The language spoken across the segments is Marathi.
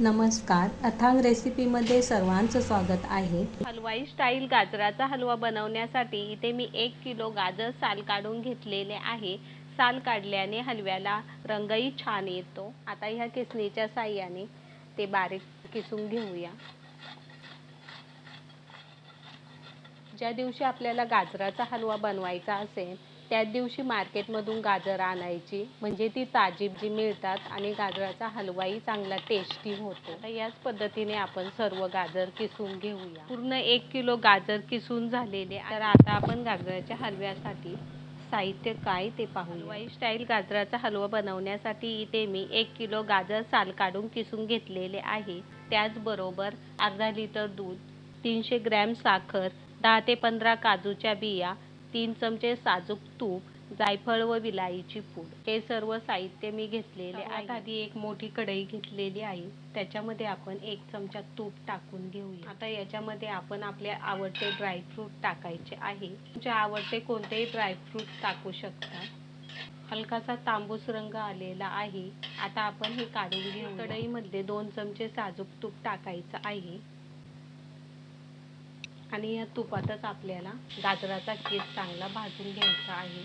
नमस्कार. अथांग रेसिपीमध्ये सर्वांचं स्वागत आहे. हलवाई स्टाईल गाजराचा हलवा बनवण्यासाठी इथे मी एक किलो गाजर साल काढून घेतलेले आहे. साल काढल्याने हलव्याला रंगही छान येतो. आता ह्या किसणीच्या साह्याने ते बारीक किसून घेऊया. ज्या दिवशी आपल्याला गाजराचा हलवा बनवायचा असेल त्याच दिवशी मार्केटमधून गाजर आणायची. म्हणजे ती ताजी जी मिळतात आणि गाजराचा हलवाही चांगला टेस्टी होतो. तर याच पद्धतीने आपण सर्व गाजर किसून घेऊया. पूर्ण एक किलो गाजर किसून झालेले तर आता आपण गाजराच्या हलव्यासाठी साहित्य काय ते पाहू हलवाई स्टाईल गाजराचा हलवा बनवण्यासाठी इथे मी एक किलो गाजर साल काढून किसून घेतलेले आहे. त्याचबरोबर अर्धा लिटर दूध तीनशे ग्रॅम साखर दहा ते पंधरा काजूच्या बिया तीन चमचे साजूक तूप जायफळ व विलायची पूड. हे सर्व साहित्य मी घेतलेले आहे. आधी एक मोठी कढई घेतलेली आहे. त्याच्यामध्ये आपण एक चमचा तूप टाकून घेऊया. आता याच्यामध्ये आपण आपले आवडते ड्रायफ्रूट टाकायचे आहे. तुमचे आवडते कोणतेही ड्रायफ्रूट टाकू शकता. हलकासा तांबूस रंग आलेला आहे. आता आपण हे काढून घेऊ कढईमध्ये दोन चमचे साजूक तूप टाकायचं आहे. आणि या तुपातच आपल्याला गाजराचा केस चांगला भाजून घ्यायचा आहे.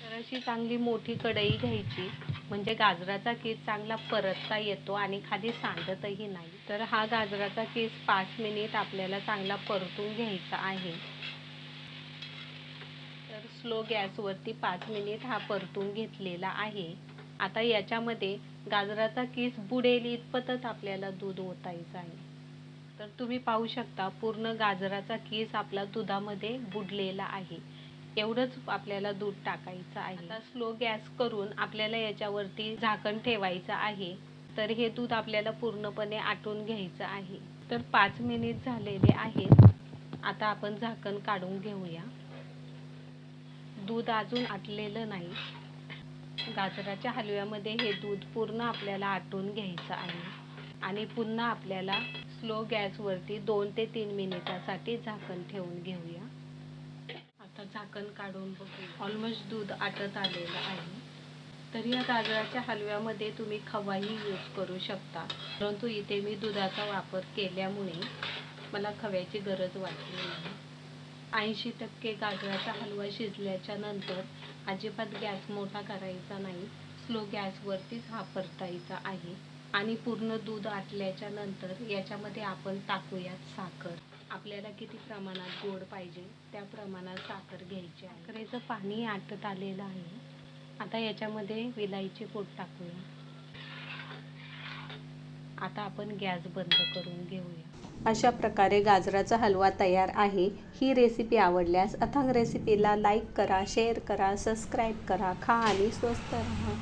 तर अशी चांगली मोठी कढई घ्यायची म्हणजे गाजराचा केस चांगला परतता येतो आणि खाली सांडतही नाही. तर हा गाजराचा केस पाच मिनिट आपल्याला चांगला परतून घ्यायचा आहे. तर स्लो गॅसवरती पाच मिनिट हा परतून घेतलेला आहे. आता याच्यामध्ये गाजराचा किस बुडेल इतपतच आपल्याला दूध ओतायचं आहे. तर तुम्ही पाहू शकता पूर्ण गाजराचा किस आपला दुधामध्ये बुडलेला आहे. एवढंच आपल्याला दूध टाकायचं आहे. आता स्लो गॅस करून आपल्याला याच्यावरती झाकण ठेवायचं आहे. तर हे दूध आपल्याला पूर्णपणे आटून घ्यायचं आहे. तर पाच मिनिट झालेले आहेत. आता आपण झाकण काढून घेऊया. दूध अजून आटलेलं नाही. गाजराच्या हलव्यामध्ये हे दूध पूर्ण आपल्याला आटून घ्यायचं आहे. आणि पुन्हा आपल्याला स्लो गॅसवरती दोन ते तीन मिनिटासाठी झाकण ठेवून घेऊया. आता झाकण काढून बघू ऑलमोस्ट दूध आटत आलेलं आहे. तर या गाजराच्या हलव्यामध्ये तुम्ही खवाही यूज करू शकता. परंतु इथे मी दुधाचा वापर केल्यामुळे मला खव्याची गरज वाटली नाही. ऐंशी टक्के गाजराचा हलवा शिजल्याच्या नंतर अजिबात गॅस मोठा करायचा नाही. स्लो गॅसवरतीच हा परतायचा आहे. आणि पूर्ण दूध आटल्याच्या नंतर याच्यामध्ये आपण टाकूयात साखर. आपल्याला किती प्रमाणात गोड पाहिजे त्या प्रमाणात साखर घ्यायची आहे. साखरेचं पाणी आटत आलेलं आहे. आता याच्यामध्ये विलायची पोट टाकूया. आता आपण गॅस बंद करून घेऊया. अशा प्रकारे गाजराचा हलवा तयार आहे. ही रेसिपी आवडल्यास अथांग रेसिपीला लाईक करा शेअर करा सबस्क्राईब करा खा आणि स्वस्त राहा.